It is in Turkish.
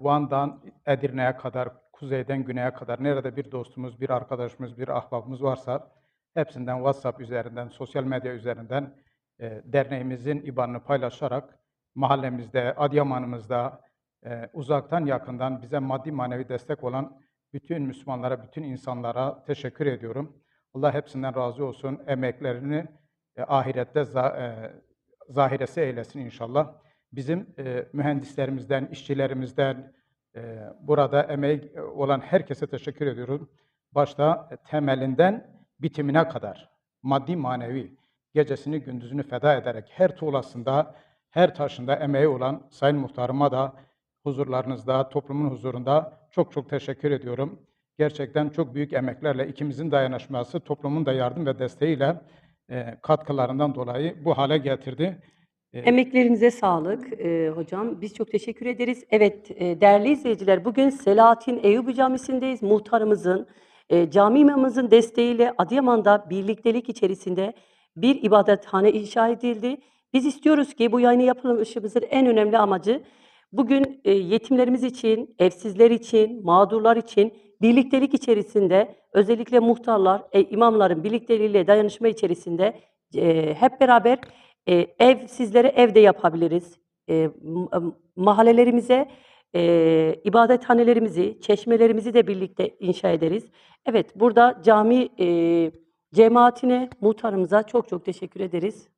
Van'dan Edirne'ye kadar, kuzeyden güneye kadar nerede bir dostumuz, bir arkadaşımız, bir ahbabımız varsa hepsinden WhatsApp üzerinden, sosyal medya üzerinden e, derneğimizin IBAN'ını paylaşarak mahallemizde, Adıyaman'ımızda e, uzaktan yakından bize maddi manevi destek olan bütün Müslümanlara, bütün insanlara teşekkür ediyorum. Allah hepsinden razı olsun. Emeklerini e, ahirette za- e, zahiresi eylesin inşallah. Bizim e, mühendislerimizden, işçilerimizden, e, burada emeği olan herkese teşekkür ediyorum. Başta e, temelinden bitimine kadar maddi manevi gecesini gündüzünü feda ederek her tuğlasında, her taşında emeği olan Sayın Muhtarıma da huzurlarınızda, toplumun huzurunda çok çok teşekkür ediyorum. Gerçekten çok büyük emeklerle ikimizin dayanışması, toplumun da yardım ve desteğiyle e, katkılarından dolayı bu hale getirdi. Emeklerinize sağlık e, hocam. Biz çok teşekkür ederiz. Evet e, değerli izleyiciler bugün Selahattin Eyyubi Camisi'ndeyiz. Muhtarımızın, e, cami imamımızın desteğiyle Adıyaman'da birliktelik içerisinde bir ibadethane inşa edildi. Biz istiyoruz ki bu yayını yapılışımızın en önemli amacı bugün e, yetimlerimiz için, evsizler için, mağdurlar için birliktelik içerisinde özellikle muhtarlar, e, imamların birlikteliğiyle dayanışma içerisinde e, hep beraber e, ev sizlere evde yapabiliriz. E, mahallelerimize e, ibadethanelerimizi, çeşmelerimizi de birlikte inşa ederiz. Evet, burada cami e, cemaatine, muhtarımıza çok çok teşekkür ederiz.